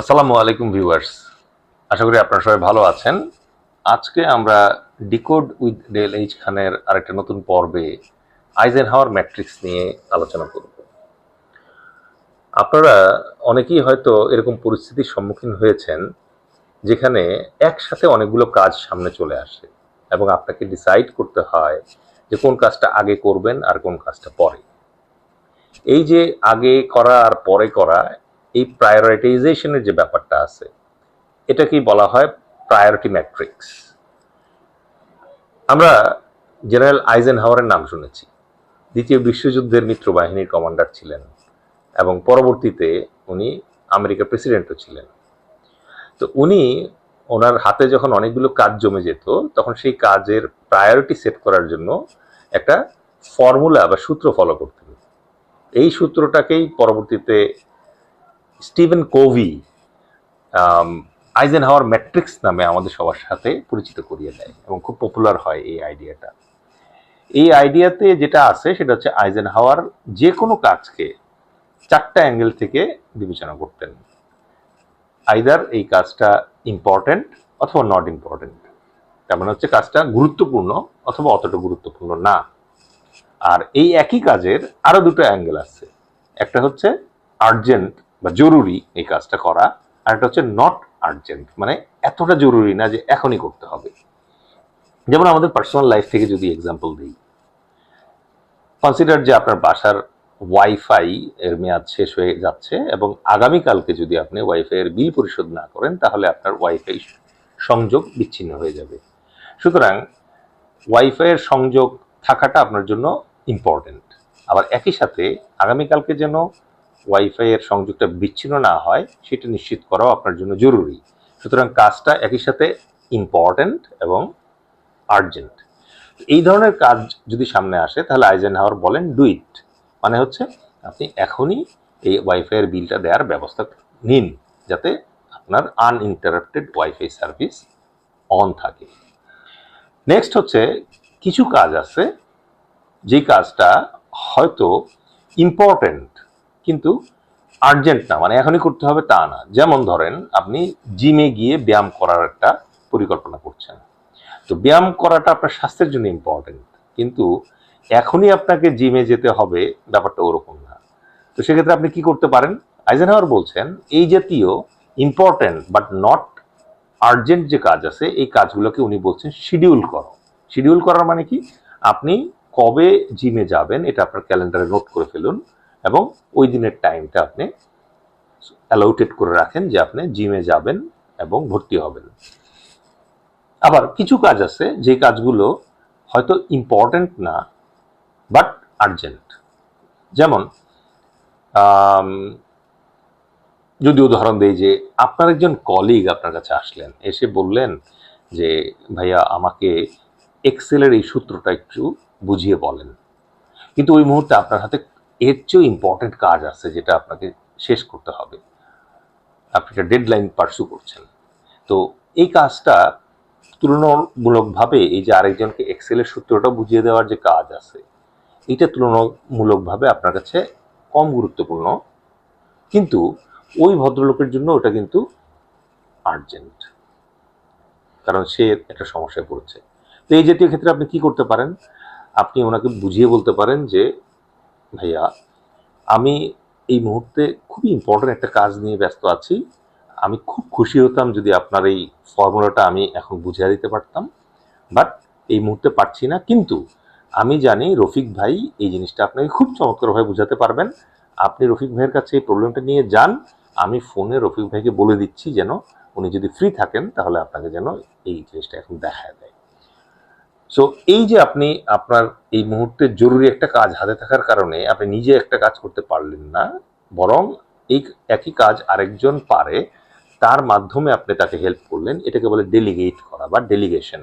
আসসালামু আলাইকুম ভিউয়ার্স। আশা করি আপনারা সবাই ভালো আছেন। আজকে আমরা ডিকোড উইথ ডেল এইচ খানের আরেকটা নতুন পর্বে আইজেন হাওয়ার ম্যাট্রিক্স নিয়ে আলোচনা করব। আপনারা অনেকেই হয়তো এরকম পরিস্থিতির সম্মুখীন হয়েছেন, যেখানে একসাথে অনেকগুলো কাজ সামনে চলে আসে এবং আপনাকে ডিসাইড করতে হয় যে কোন কাজটা আগে করবেন আর কোন কাজটা পরে। এই যে আগে করা আর পরে করা এই প্রায়োরিটাইজেশনের যে ব্যাপারটা আছে, এটাকেই বলা হয় প্রায়োরিটি ম্যাট্রিক্স আমরা জেনারেল আইজেন হাওয়ারের নাম শুনেছি। দ্বিতীয় বিশ্বযুদ্ধের মিত্র বাহিনীর কমান্ডার ছিলেন এবং পরবর্তীতে উনি আমেরিকার প্রেসিডেন্টও ছিলেন। তো উনি ওনার হাতে যখন অনেকগুলো কাজ জমে যেত, তখন সেই কাজের প্রায়োরিটি সেট করার জন্য একটা ফর্মুলা বা সূত্র ফলো করতেন। এই সূত্রটাকেই পরবর্তীতে Steven Covey Eisenhower matrix নামে আমাদের সবার সাথে পরিচিত করিয়ে দেয় এবং খুব পপুলার হয় এই আইডিয়াটা এই আইডিয়াতে যেটা আছে সেটা হচ্ছে আইজেন হাওয়ার যে কোনো কাজকে চারটা অ্যাঙ্গেল থেকে বিবেচনা করতেন। আইদার এই কাজটা ইম্পর্ট্যান্ট অথবা নট ইম্পর্টেন্ট তার মানে হচ্ছে কাজটা গুরুত্বপূর্ণ অথবা অতটা গুরুত্বপূর্ণ না। আর এই একই কাজের আরও দুটো অ্যাঙ্গেল আছে। একটা হচ্ছে আর্জেন্ট বা জরুরি এই কাজটা করা। আর এটা হচ্ছে নট আর্জেন্ট মানে এতটা জরুরি না যে এখনই করতে হবে। যেমন আমাদের পার্সোনাল লাইফ থেকে যদি এক্সাম্পল দিই। কনসিডার যে আপনার বাসার ওয়াইফাই এর মেয়াদ শেষ হয়ে যাচ্ছে এবং আগামীকালকে যদি আপনি ওয়াইফাই এর বিল পরিশোধ না করেন, তাহলে আপনার ওয়াইফাই সংযোগ বিচ্ছিন্ন হয়ে যাবে। সুতরাং ওয়াইফাই এর সংযোগ থাকাটা আপনার জন্য ইম্পর্টেন্ট আবার একই সাথে আগামীকালকে যেন ওয়াইফাই এর সংযোগটা বিচ্ছিন্ন না হয়, সেটা নিশ্চিত করাও আপনার জন্য জরুরি। সুতরাং কাজটা একই সাথে ইম্পর্টেন্ট এবং আর্জেন্ট এই ধরনের কাজ যদি সামনে আসে, তাহলে আইজেন হাওয়ার বলেন ডুইট মানে হচ্ছে, আপনি এখনই এই ওয়াইফাই এর বিলটা দেওয়ার ব্যবস্থা নিন, যাতে আপনার আনইন্টারাপ্টেড ওয়াইফাই সার্ভিস অন থাকে। নেক্সট হচ্ছে, কিছু কাজ আছে যে কাজটা হয়তো ইম্পর্টেন্ট কিন্তু আর্জেন্ট না মানে এখনই করতে হবে তা না। যেমন ধরেন, আপনি জিমে গিয়ে ব্যায়াম করার একটা পরিকল্পনা করছেন। তো ব্যায়াম করাটা আপনার স্বাস্থ্যের জন্য ইম্পর্টেন্ট কিন্তু এখনই আপনাকে জিমে যেতে হবে, ব্যাপারটা ওরকম না। তো সেক্ষেত্রে আপনি কি করতে পারেন? আইজেনহাওয়ার বলছেন, এই জাতীয় ইম্পর্টেন্ট বাট নট আর্জেন্ট যে কাজ আছে, এই কাজগুলোকে উনি বলছেন শিডিউল করো। শিডিউল করার মানে কি? আপনি কবে জিমে যাবেন, এটা আপনার ক্যালেন্ডারে নোট করে ফেলুন। এবং ওই দিনের টাইমটা আপনি অ্যালাউটেড করে রাখেন যে আপনি জিমে যাবেন এবং ভর্তি হবেন। আবার কিছু কাজ আছে, যে কাজগুলো হয়তো ইম্পর্ট্যান্ট না বাট আর্জেন্ট যেমন যদি উদাহরণ দেই যে আপনার একজন কলিগ আপনার কাছে আসলেন, এসে বললেন যে, ভাইয়া, আমাকে এক্সেলের এই সূত্রটা একটু বুঝিয়ে বলেন। কিন্তু ওই মুহূর্তে আপনার হাতে এর চেয়েও ইম্পর্টেন্ট কাজ আছে যেটা আপনাকে শেষ করতে হবে। আপনি একটা ডেডলাইন পার্সু করছেন। তো এই কাজটা তুলনামূলকভাবে এই যে আরেকজনকে এক্সেলের সূত্রটা বুঝিয়ে দেওয়ার যে কাজ আছে, এটা তুলনামূলকভাবে আপনার কাছে কম গুরুত্বপূর্ণ। কিন্তু ওই ভদ্রলোকের জন্য ওটা কিন্তু আর্জেন্ট কারণ সে একটা সমস্যায় পড়ছে। তো এই জাতীয় ক্ষেত্রে আপনি কি করতে পারেন? আপনি ওনাকে বুঝিয়ে বলতে পারেন যে ভাইয়া, আমি এই মুহূর্তে খুবই ইম্পর্টেন্ট একটা কাজ নিয়ে ব্যস্ত আছি। আমি খুব খুশি হতাম যদি আপনার এই ফর্মুলাটা আমি এখন বুঝিয়ে দিতে পারতাম। বাট এই মুহূর্তে পারছি না। কিন্তু আমি জানি রফিক ভাই এই জিনিসটা আপনাকে খুব চমৎকারভাবে বোঝাতে পারবেন। আপনি রফিক ভাইয়ের কাছে এই প্রবলেমটা নিয়ে যান। আমি ফোনে রফিক ভাইকে বলে দিচ্ছি যেন উনি যদি ফ্রি থাকেন, তাহলে আপনাকে যেন এই জিনিসটা এখন দেখায় দেয়। সো এই যে আপনি আপনার এই মুহূর্তে জরুরি একটা কাজ হাতে থাকার কারণে আপনি নিজে একটা কাজ করতে পারলেন না, বরং এই একই কাজ আরেকজন পারে, তার মাধ্যমে আপনি তাকে হেল্প করলেন, এটাকে বলে ডেলিগেট করা বা ডেলিগেশন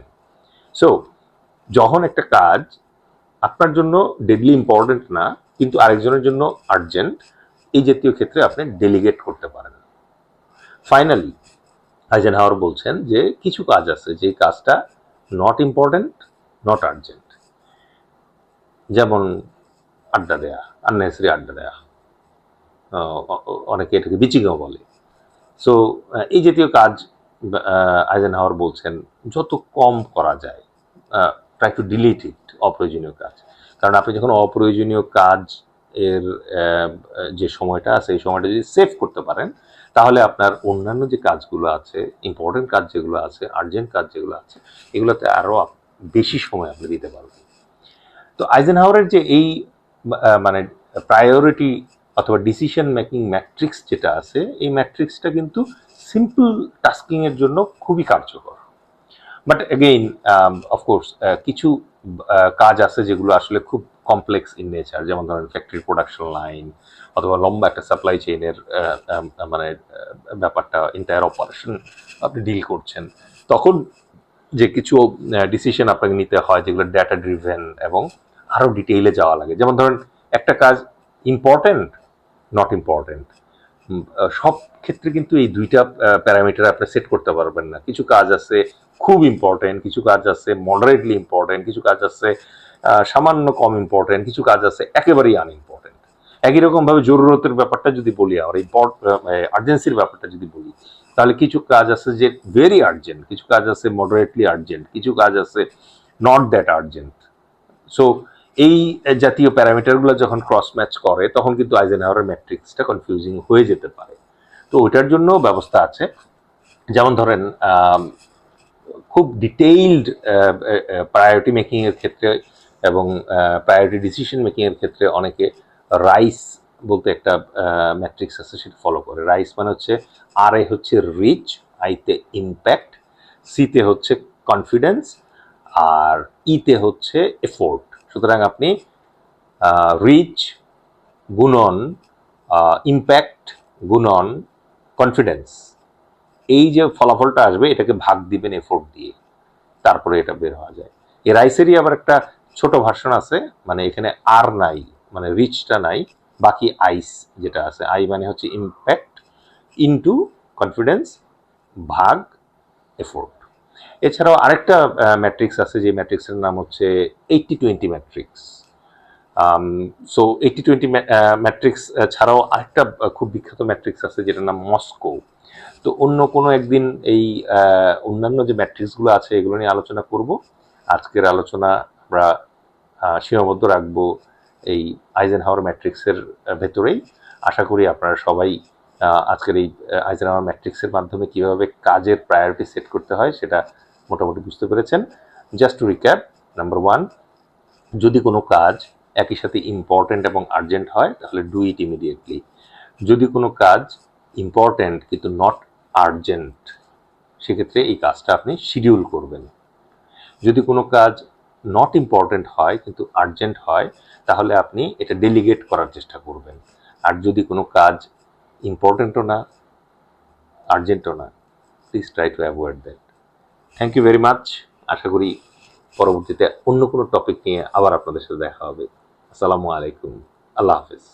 সো যখন একটা কাজ আপনার জন্য ডেডলি ইম্পর্টেন্ট না, কিন্তু আরেকজনের জন্য আর্জেন্ট এই জাতীয় ক্ষেত্রে আপনি ডেলিগেট করতে পারেন। ফাইনালি আইজেন হাওয়ার বলছেন যে কিছু কাজ আছে যে কাজটা নট ইম্পর্টেন্ট নট আর্জেন্ট যেমন আড্ডা দেয়া আননেসারি আড্ডা দেয়া অনেকে এটাকে বিচিংও বলে। সো এই জাতীয় কাজ আইজেন হাওয়ার বলছেন, যত কম করা যায় ট্রাই টু ডিলিট ইট অপ্রয়োজনীয় কাজ। কারণ আপনি যখন অপ্রয়োজনীয় কাজ এর যে সময়টা আছে এই সময়টা যদি সেভ করতে পারেন, তাহলে আপনার অন্যান্য যে কাজগুলো আছে ইম্পর্টেন্ট কাজ যেগুলো আছে আর্জেন্ট কাজ যেগুলো আছে, এগুলোতে আরও বেশি সময় আপনি দিতে পারবেন তো আইজেন হাওয়ারের যে এই মানে প্রায়োরিটি অথবা ডিসিশন মেকিং ম্যাট্রিক্স যেটা আছে, এই ম্যাট্রিক্সটা কিন্তু সিম্পল টাস্কিংয়ের জন্য খুবই কার্যকর। বাট এগেইন অফকোর্স কিছু কাজ আছে যেগুলো আসলে খুব কমপ্লেক্স ইন নেচার যেমন ধরেন ফ্যাক্টরি প্রোডাকশন লাইন অথবা লম্বা একটা সাপ্লাই চেইনের মানে ব্যাপারটা এন্টায়ার অপারেশন আপনি ডিল করছেন। তখন যে কিছু ডিসিশন আপনাকে নিতে হয় যেগুলো ডেটা ড্রিভেন এবং আরও ডিটেইলে যাওয়া লাগে। যেমন ধরেন, একটা কাজ ইম্পর্টেন্ট নট ইম্পর্টেন্ট সব ক্ষেত্রে কিন্তু এই দুইটা প্যারামিটার আপনি সেট করতে পারবেন না। কিছু কাজ আছে খুব ইম্পর্টেন্ট কিছু কাজ আছে মডারেটলি ইম্পর্টেন্ট কিছু কাজ আছে সামান্য কম ইম্পর্টেন্ট কিছু কাজ আছে একেবারেই আনইম্পর্টেন্ট একই রকম ভাবে জরুরতের ব্যাপারটা যদি বলি আর আর্জেন্সির ব্যাপারটা যদি বলি তাহলে কিছু কাজ আছে যে ভেরি আর্জেন্ট কিছু কাজ আছে মডারেটলি আর্জেন্ট কিছু কাজ আছে নট দ্যাট আর্জেন্ট সো এই জাতীয় প্যারামিটারগুলো যখন ক্রস ম্যাচ করে, তখন কিন্তু আইজেনহাওয়ারের ম্যাট্রিক্সটা কনফিউজিং হয়ে যেতে পারে। তো ওইটার জন্য ব্যবস্থা আছে। যেমন ধরেন খুব ডিটেইলড প্রায়োরিটি মেকিংয়ের ক্ষেত্রে এবং প্রায়োরিটি ডিসিশন মেকিংয়ের ক্ষেত্রে অনেকে রাইস বলতে একটা ম্যাট্রিক্স আছে, সেটা ফলো করে। রাইস মানে হচ্ছে আর এ হচ্ছে রিচ আইতে ইম্প্যাক্ট সিতে হচ্ছে কনফিডেন্স আর ইতে হচ্ছে এফোর্ট সুতরাং আপনি রিচ গুণন ইম্প্যাক্ট গুণন কনফিডেন্স এই যে ফলাফলটা আসবে, এটাকে ভাগ দিবেন এফোর্ট দিয়ে। তারপরে এটা বের হওয়া যায়। এই রাইসেরই আবার একটা ছোট ভার্সন আছে মানে এখানে আর নাই মানে রিচটা নাই। বাকি আইস যেটা আছে, আই মানে হচ্ছে ইম্প্যাক্ট ইনটু কনফিডেন্স ভাগ এফোর্ট এছাড়াও আরেকটা ম্যাট্রিক্স আছে, যে ম্যাট্রিক্সের নাম হচ্ছে eighty twenty matrix so eighty twenty matrix ছাড়াও আরেকটা খুব বিখ্যাত ম্যাট্রিক্স আছে, যেটার নাম মস্কো তো অন্য কোনো একদিন এই অন্যান্য যে ম্যাট্রিক্সগুলো আছে, এগুলো নিয়ে আলোচনা করব। আজকের আলোচনা আমরা সীমাবদ্ধ রাখব। এই আইজেন হাওয়ার ম্যাট্রিক্সের ভেতরেই। আশা করি আপনারা সবাই আজকের এই আইজেন হাওয়ার ম্যাট্রিক্সের মাধ্যমে কীভাবে কাজের প্রায়োরিটি সেট করতে হয় সেটা মোটামুটি বুঝতে পেরেছেন। Just to recap number one যদি কোনো কাজ একই সাথে ইম্পর্ট্যান্ট এবং আর্জেন্ট হয়, তাহলে ডু ইট ইমিডিয়েটলি যদি কোনো কাজ ইম্পর্ট্যান্ট কিন্তু নট আর্জেন্ট সেক্ষেত্রে এই কাজটা আপনি শিডিউল করবেন। যদি কোনো কাজ নট ইম্পর্টেন্ট হয়, কিন্তু আর্জেন্ট হয়, তাহলে আপনি এটা ডেলিগেট করার চেষ্টা করবেন। আর যদি কোনো কাজ ইম্পর্টেন্টও না আর্জেন্টও না please try to avoid that thank you very much আশা করি পরবর্তীতে অন্য কোনো টপিক নিয়ে আবার আপনাদের সাথে দেখা হবে। আসসালামু আলাইকুম। আল্লাহ হাফিজ।